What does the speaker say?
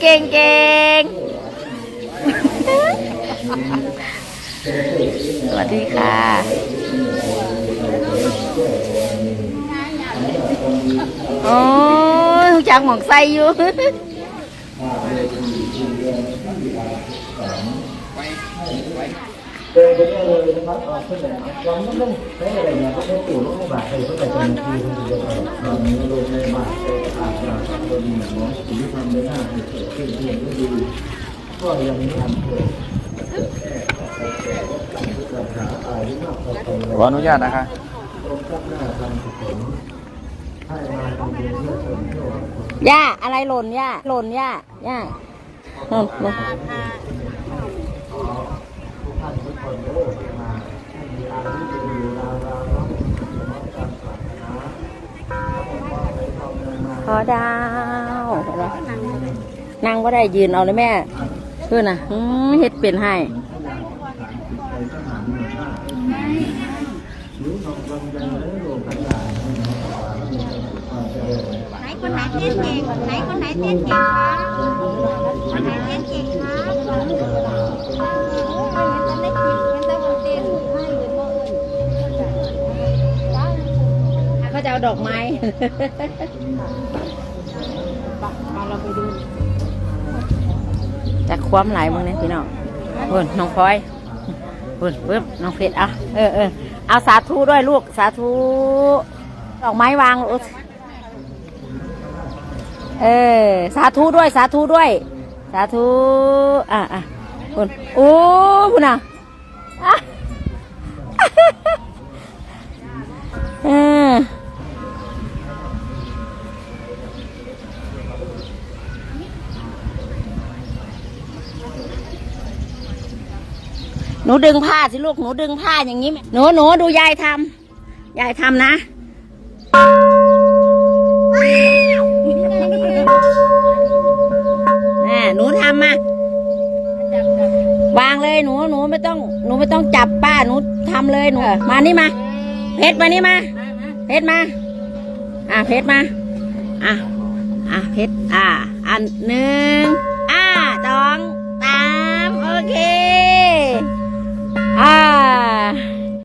เก่งเก่งสวัสดีค่ะ โอ้ยจังหมองไส้อยู่ เดินไปเรื่อยเลยนะครับออกขึ้นเลยลองต้องใช้อะไรเนี่ยก็ใช้ปู่ลูกบาทใส่เข้าไปเป็นทีคนเดียวตอนนี้ลงในบาทอาจจะตัวดีหมอสิ่งที่ทำได้หน้าเกิดขึ้นที่ไม่ดีก็ยังไม่ทำเกิดรักษาตายขออนุญาตนะคะย่าอะไรหล่นย่าหล่นย่าย่าหล่นหล่น ท่านทุกคนเด้อมาให้มีอายุยืนยาวราวน้องสมรการปรารถนาให้ทำเงินมาขอดาวนั่งก็ได้ยืนเอาเลยแม่เพื่อนนะเฮ็ดเป็นให้ไหนคนไหนเต้นเก่งไหนคนไหนเต้นเก่งคะคนไหนเต้นเก่งคะ ดอกไม้จากความหลายมึงเนี่ยพี่น้องเพิ่นน้องพลอยเพิ่นปึ๊บน้องเพชรอะเออเออเอาสาธุด้วยลูกสาธุดอกไม้วางลูกเออสาธุด้วยสาธุด้วย สาธุอะอะเพิ่นโอ้พุ่นน่ะอะ หนูดึงผ้าสิลูกหนูดึงผ้าอย่างนี้หมหนูหนูดูยายทำยายทำนะน่หนูทำมาวางเลยหนูหนูไม่ต้องหนูไม่ต้องจับป้าหนูทำเลยหนูมานี่มา เพชรมานี่มา เพชรมา อะเพชรมา อะอะเพชรอะอันหนึ่ง